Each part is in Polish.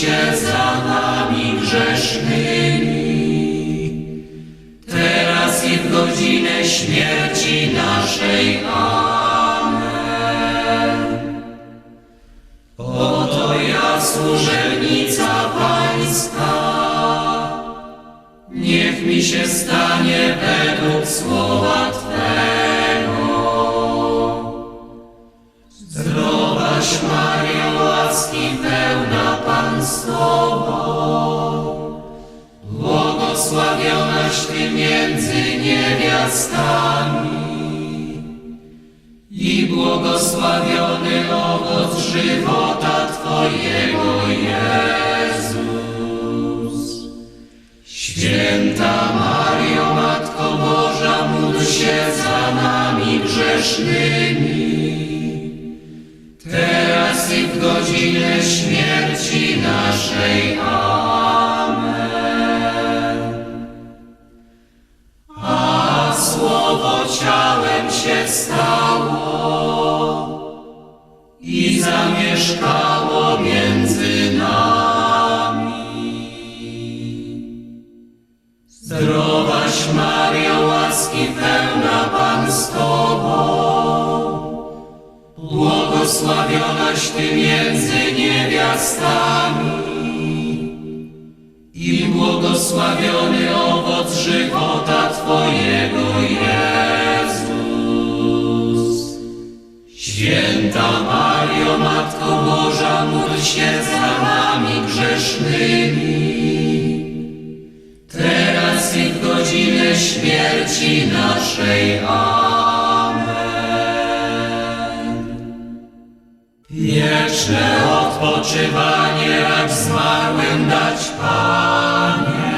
się za nami grzesznymi, teraz i w godzinę śmierci naszej. Amen. Oto ja, służebnica Pańska, Niech mi się stanie niewiastami i błogosławiony owoc żywota Twojego Jezus. Święta Mario, Matko Boża, módl się za nami grzesznymi, módl się za nami grzesznymi, teraz i w godzinę śmierci naszej. Amen. Wieczne odpoczywanie racz zmarłym dać, Panie,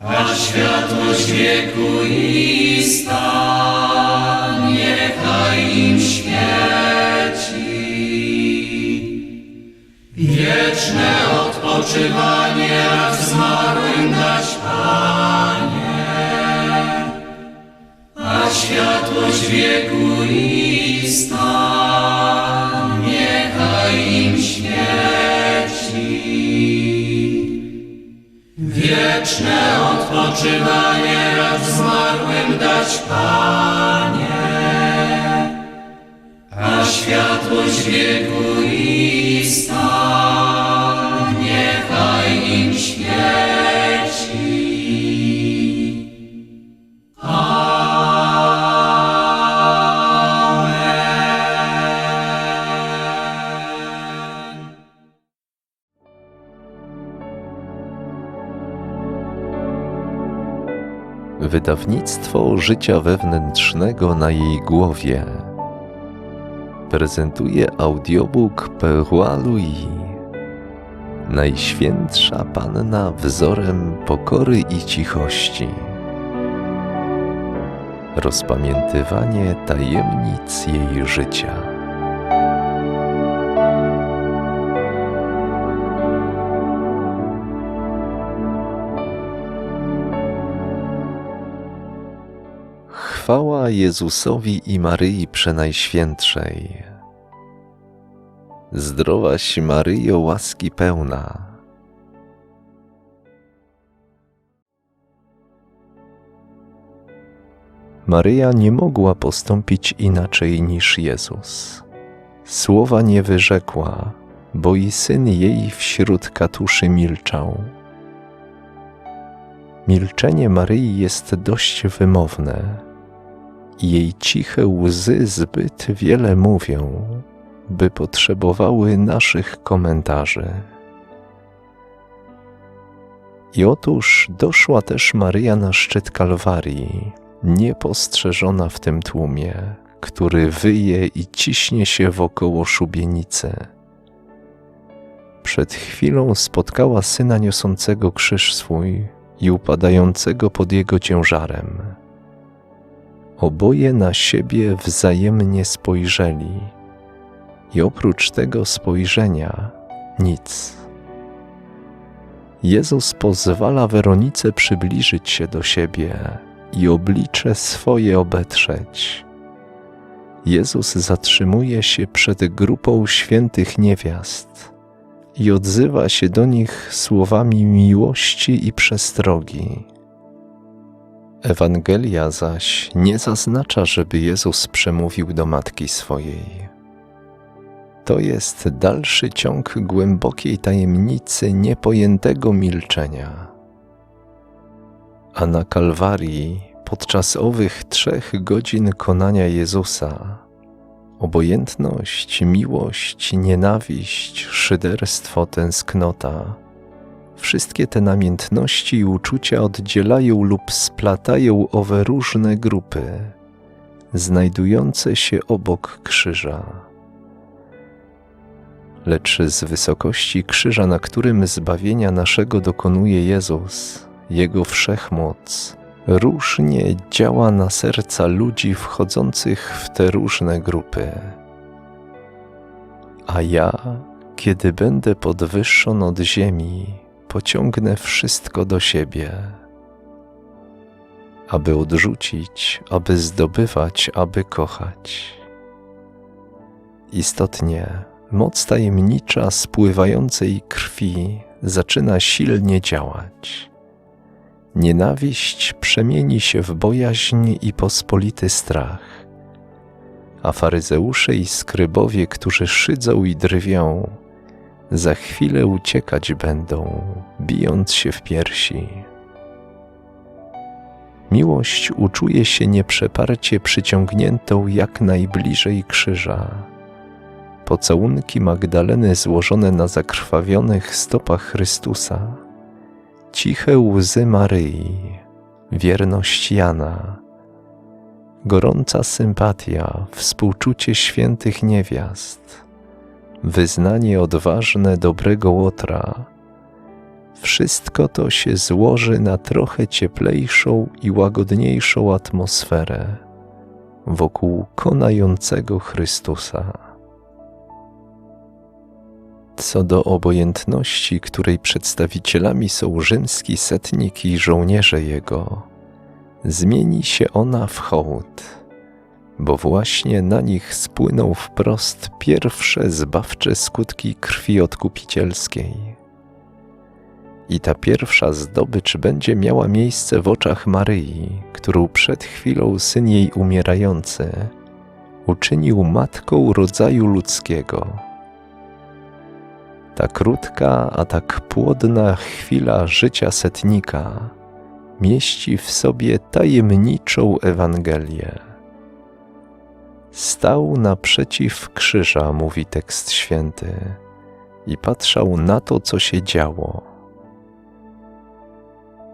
a światłość wieku i stan niechaj im świeci. Wieczne odpoczywanie racz zmarłym dać, Panie, a światłość wieku i stan niechaj im świeci. Wieczne odpoczywanie racz zmarłym dać, Panie, a światłość wieku i stan Wydawnictwo życia wewnętrznego na jej głowie prezentuje audiobook Perroi Louis. Najświętsza Panna wzorem pokory i cichości. Rozpamiętywanie tajemnic jej życia. Chwała Jezusowi i Maryi Przenajświętszej. Zdrowaś Maryjo, łaski pełna. Maryja nie mogła postąpić inaczej niż Jezus. Słowa nie wyrzekła, bo i syn jej wśród katuszy milczał. Milczenie Maryi jest dość wymowne. Jej ciche łzy zbyt wiele mówią, by potrzebowały naszych komentarzy. I otóż doszła też Maryja na szczyt Kalwarii, niepostrzeżona w tym tłumie, który wyje i ciśnie się wokoło szubienicy. Przed chwilą spotkała syna niosącego krzyż swój i upadającego pod jego ciężarem. Oboje na siebie wzajemnie spojrzeli, i oprócz tego spojrzenia nic. Jezus pozwala Weronice przybliżyć się do siebie i oblicze swoje obetrzeć. Jezus zatrzymuje się przed grupą świętych niewiast i odzywa się do nich słowami miłości i przestrogi. Ewangelia zaś nie zaznacza, żeby Jezus przemówił do matki swojej. To jest dalszy ciąg głębokiej tajemnicy niepojętego milczenia. A na Kalwarii, podczas owych trzech godzin konania Jezusa, obojętność, miłość, nienawiść, szyderstwo, tęsknota, wszystkie te namiętności i uczucia oddzielają lub splatają owe różne grupy, znajdujące się obok krzyża lecz z wysokości krzyża, na którym zbawienia naszego dokonuje Jezus, Jego wszechmoc, różnie działa na serca ludzi wchodzących w te różne grupy. A ja, kiedy będę podwyższony od ziemi, pociągnę wszystko do siebie, aby odrzucić, aby zdobywać, aby kochać. Istotnie, moc tajemnicza spływającej krwi zaczyna silnie działać. Nienawiść przemieni się w bojaźń i pospolity strach, a faryzeusze i skrybowie, którzy szydzą i drwią, za chwilę uciekać będą, bijąc się w piersi. Miłość uczuje się nieprzeparcie przyciągniętą jak najbliżej krzyża. Pocałunki Magdaleny złożone na zakrwawionych stopach Chrystusa, ciche łzy Maryi, wierność Jana, gorąca sympatia, współczucie świętych niewiast, wyznanie odważne dobrego Łotra, wszystko to się złoży na trochę cieplejszą i łagodniejszą atmosferę wokół konającego Chrystusa. Co do obojętności, której przedstawicielami są rzymski setnik i żołnierze jego, zmieni się ona w hołd, bo właśnie na nich spłyną wprost pierwsze zbawcze skutki krwi odkupicielskiej. I ta pierwsza zdobycz będzie miała miejsce w oczach Maryi, którą przed chwilą syn jej umierający uczynił matką rodzaju ludzkiego ta krótka, a tak płodna chwila życia setnika mieści w sobie tajemniczą Ewangelię. Stał naprzeciw krzyża, mówi tekst święty, i patrzał na to, co się działo.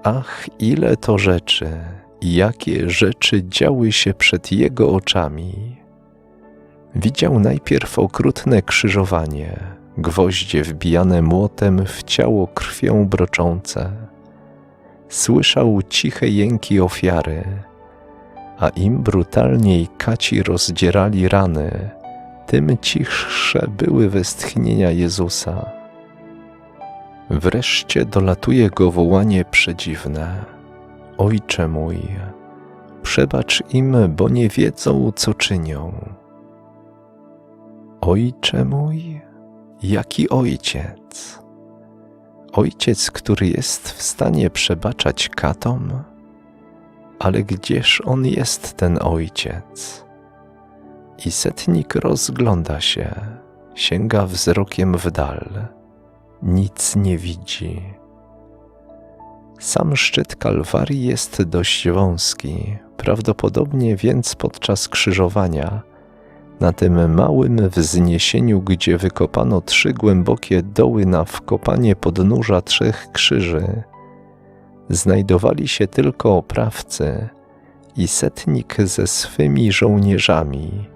Ach, ile to rzeczy, i jakie rzeczy działy się przed jego oczami. Widział najpierw okrutne krzyżowanie, gwoździe wbijane młotem w ciało krwią broczące. Słyszał ciche jęki ofiary, a im brutalniej kaci rozdzierali rany, tym cichsze były westchnienia Jezusa. Wreszcie dolatuje go wołanie przedziwne: Ojcze mój, przebacz im, bo nie wiedzą, co czynią. Ojcze mój? Jaki ojciec? Ojciec, który jest w stanie przebaczać katom? Ale gdzież on jest ten ojciec? I setnik rozgląda się, sięga wzrokiem w dal, nic nie widzi. Sam szczyt Kalwarii jest dość wąski, prawdopodobnie więc podczas krzyżowania na tym małym wzniesieniu, gdzie wykopano trzy głębokie doły na wkopanie podnóża trzech krzyży, znajdowali się tylko oprawcy i setnik ze swymi żołnierzami,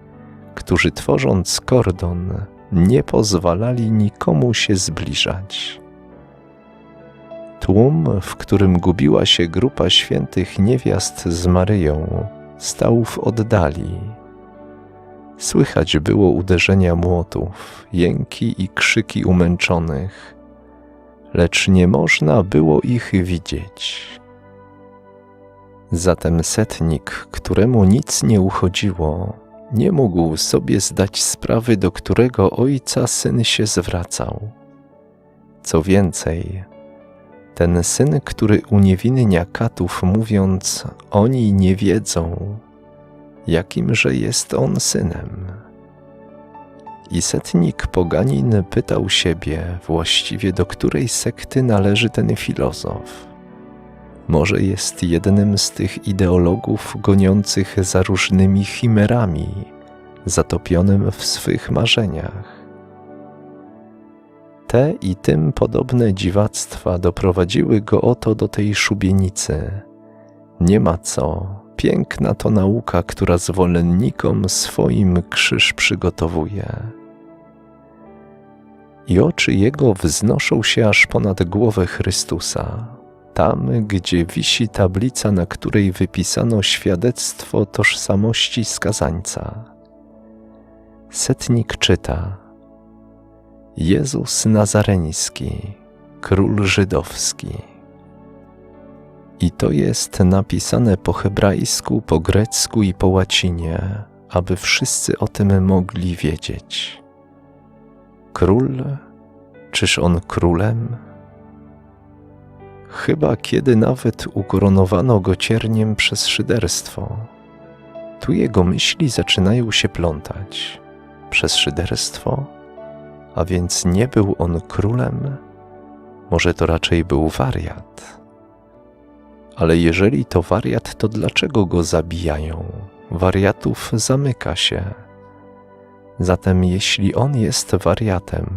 którzy tworząc kordon nie pozwalali nikomu się zbliżać. Tłum, w którym gubiła się grupa świętych niewiast z Maryją, stał w oddali. Słychać było uderzenia młotów, jęki i krzyki umęczonych, lecz nie można było ich widzieć. Zatem setnik, któremu nic nie uchodziło, nie mógł sobie zdać sprawy, do którego ojca syn się zwracał. Co więcej, ten syn, który uniewinnia katów, mówiąc: Oni nie wiedzą, jakimże jest on synem. I setnik poganin pytał siebie, właściwie do której sekty należy ten filozof. Może jest jednym z tych ideologów goniących za różnymi chimerami, zatopionym w swych marzeniach. Te i tym podobne dziwactwa doprowadziły go oto do tej szubienicy. Nie ma co, piękna to nauka, która zwolennikom swoim krzyż przygotowuje. I oczy jego wznoszą się aż ponad głowę Chrystusa, tam, gdzie wisi tablica, na której wypisano świadectwo tożsamości skazańca. Setnik czyta: Jezus Nazareński, król żydowski. I to jest napisane po hebrajsku, po grecku i po łacinie, aby wszyscy o tym mogli wiedzieć. Król? Czyż on królem? Chyba kiedy nawet ukoronowano go cierniem przez szyderstwo. Tu jego myśli zaczynają się plątać. Przez szyderstwo? A więc nie był on królem? Może to raczej był wariat? Ale jeżeli to wariat, to dlaczego go zabijają? Wariatów zamyka się. Zatem jeśli on jest wariatem,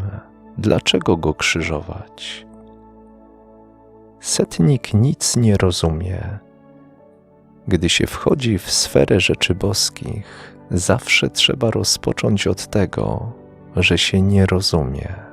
dlaczego go krzyżować? Setnik nic nie rozumie. Gdy się wchodzi w sferę rzeczy boskich, zawsze trzeba rozpocząć od tego, że się nie rozumie.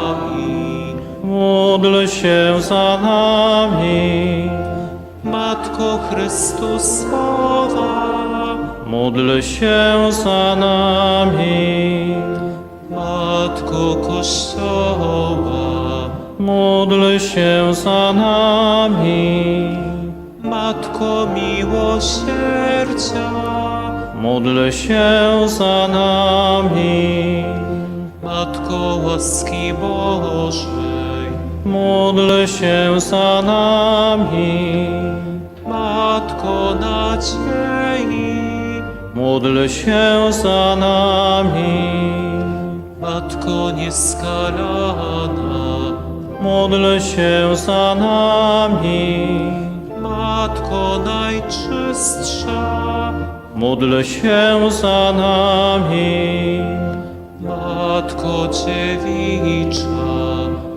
Módl się za nami. Matko Chrystusowa, Módl się za nami. Matko Kościoła, Módl się za nami. Matko Miłosierdzia, Módl się za nami. Matko łaski Bożej, Módl się za nami. Matko nadziei, Módl się za nami. Matko nieskalana, Módl się za nami. Matko najczystsza, módl się za nami. Matko Dziewicza,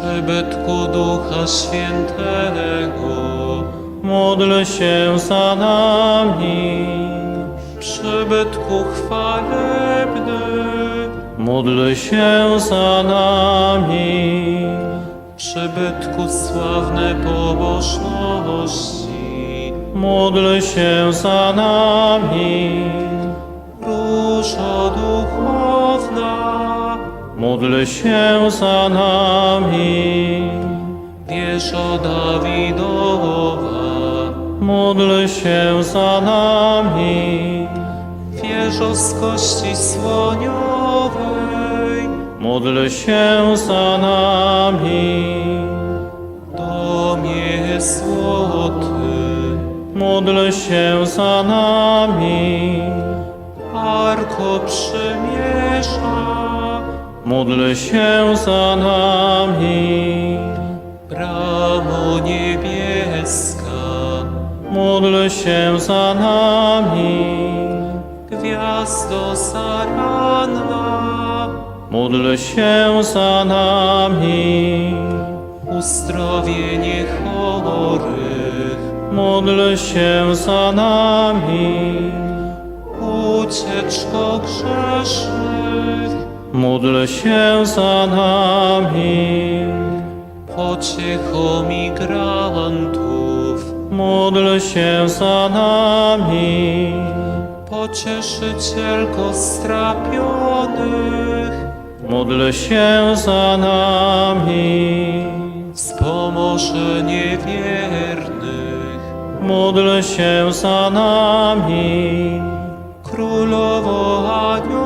Przybytku Ducha Świętego, Módl się za nami. przybytku chwalebny, Módl się za nami. przybytku sławne pobożności, Módl się za nami. różo duchowna, Módl się za nami. wieżo Dawidowa, Módl się za nami. wieżo z kości słoniowej, Módl się za nami. domie złoty, Módl się za nami. arko przymierza, Módl się za nami. bramo niebieska, Módl się za nami. gwiazdo zaranna, Módl się za nami. uzdrowienie chorych, Módl się za nami. ucieczko grzesznych, Módl się za nami. pociecho migrantów, Módl się za nami. pocieszycielko strapionych, Módl się za nami. wspomoże niewiernych, Módl się za nami. królowo aniołów,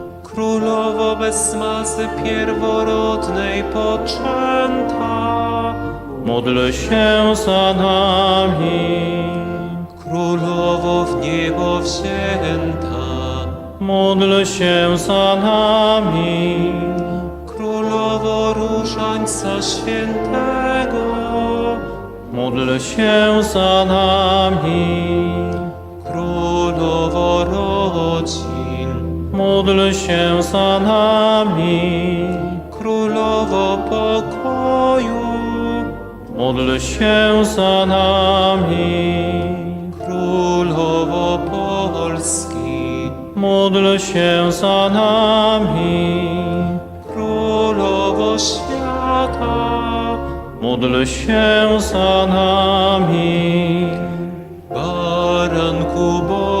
Królowo bez masy pierworodnej poczęta, Módl się za nami. Królowo w niebo wzięta, Módl się za nami. Królowo różańca świętego, Módl się za nami. Królowo rodzin, Módl się za nami. Królowo pokoju, Módl się za nami. Królowo Polski, Módl się za nami. Królowo świata, Módl się za nami. Baranku Boży,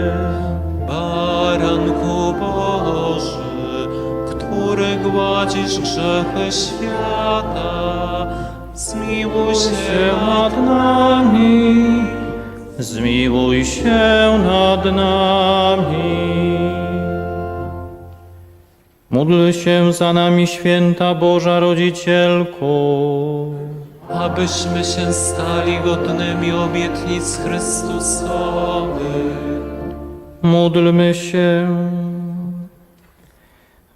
Który gładzisz grzechy świata, zmiłuj się nad nami, zmiłuj się nad nami. Módl się za nami, święta Boża Rodzicielko. abyśmy się stali godnymi obietnic Chrystusowych. Módlmy się.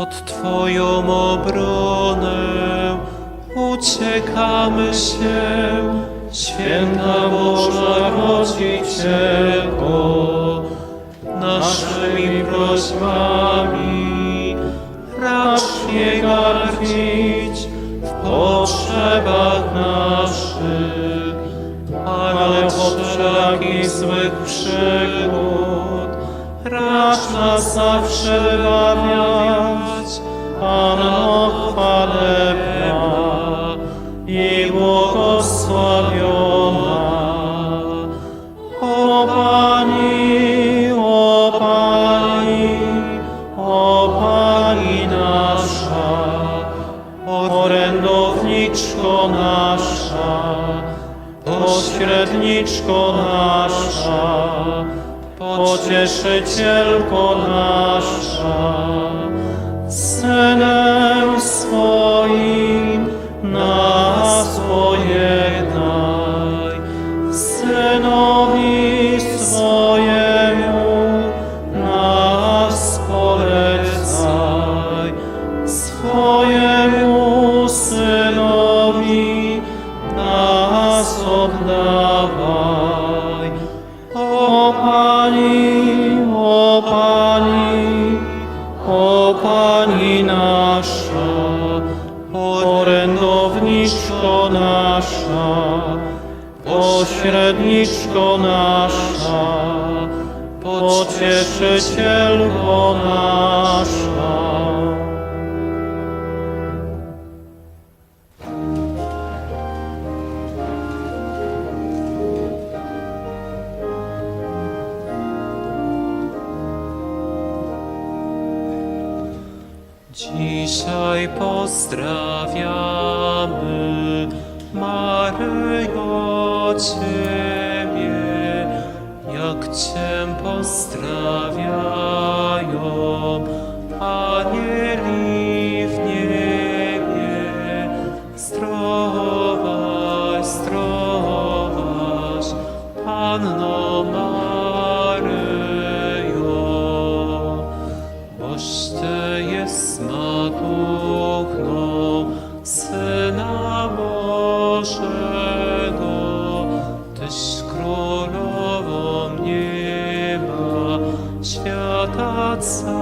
Pod Twoją obronę. Uciekamy się, święta Boża Rodzicielko, naszymi prośbami racz nie gardzić w potrzebach naszych, ale od wszelakich złych przygód racz nas zawsze wybawiać, Panno chwalebna i błogosławiona. O Pani, o Pani, o Pani nasza, orędowniczko nasza, pośredniczko nasza, pocieszycielko nasza, synem swoim pocieszycielko nasza. Dzisiaj pozdrawiamy Maryjo Ciebie, Cię response.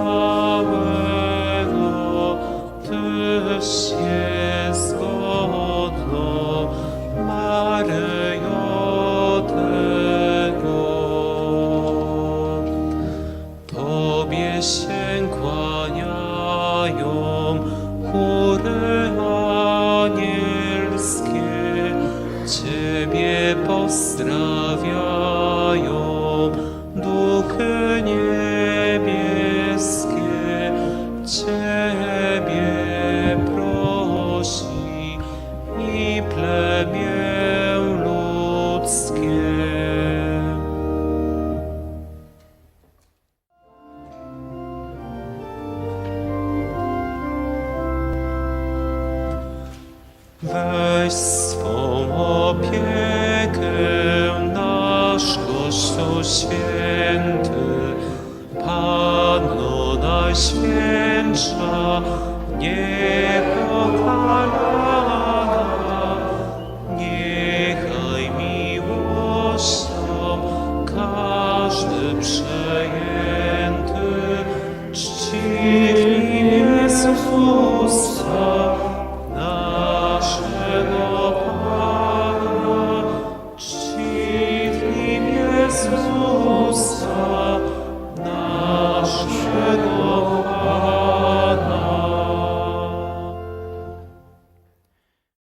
Weź swą opiekę nasz Kościół święty, Panno Najświętsza, nie